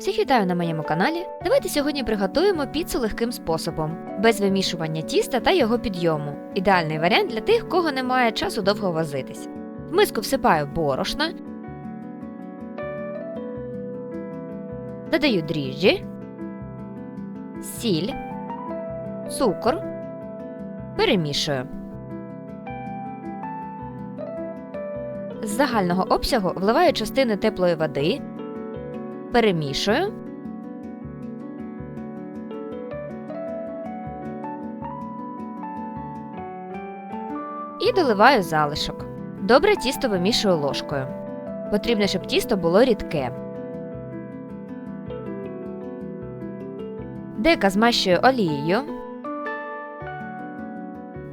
Всіх вітаю на моєму каналі. Давайте сьогодні приготуємо піцу легким способом, без вимішування тіста та його підйому. Ідеальний варіант для тих, кого немає часу довго возитись. В миску всипаю борошна, додаю дріжджі, сіль, цукор, перемішую. З загального обсягу вливаю частини теплої води, перемішую. І доливаю залишок. Добре тісто вимішую ложкою. Потрібно, щоб тісто було рідке. Дека змащую олією.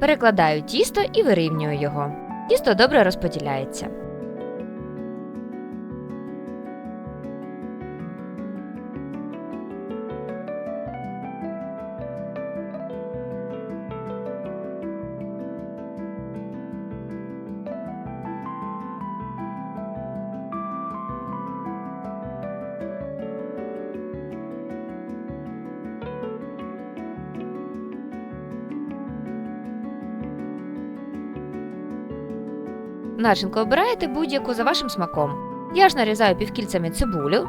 Перекладаю тісто і вирівнюю його. Тісто добре розподіляється. Начинку обираєте будь-яку за вашим смаком. Я ж нарізаю півкільцями цибулю,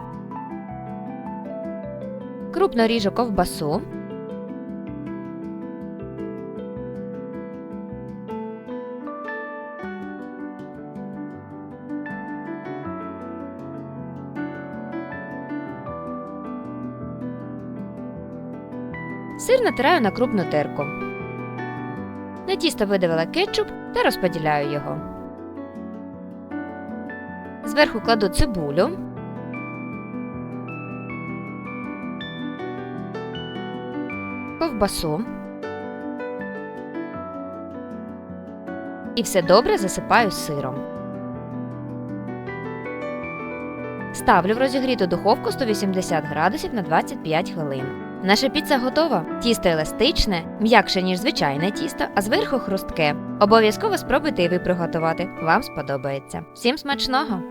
крупно ріжу ковбасу, сир натираю на крупну терку. На тісто видавила кетчуп та розподіляю його. Зверху кладу цибулю. Ковбасу. І все добре засипаю сиром. Ставлю в розігріту духовку 180 градусів на 25 хвилин. Наша піца готова. Тісто еластичне, м'якше, ніж звичайне тісто, а зверху хрустке. Обов'язково спробуйте і ви приготувати. Вам сподобається. Всім смачного!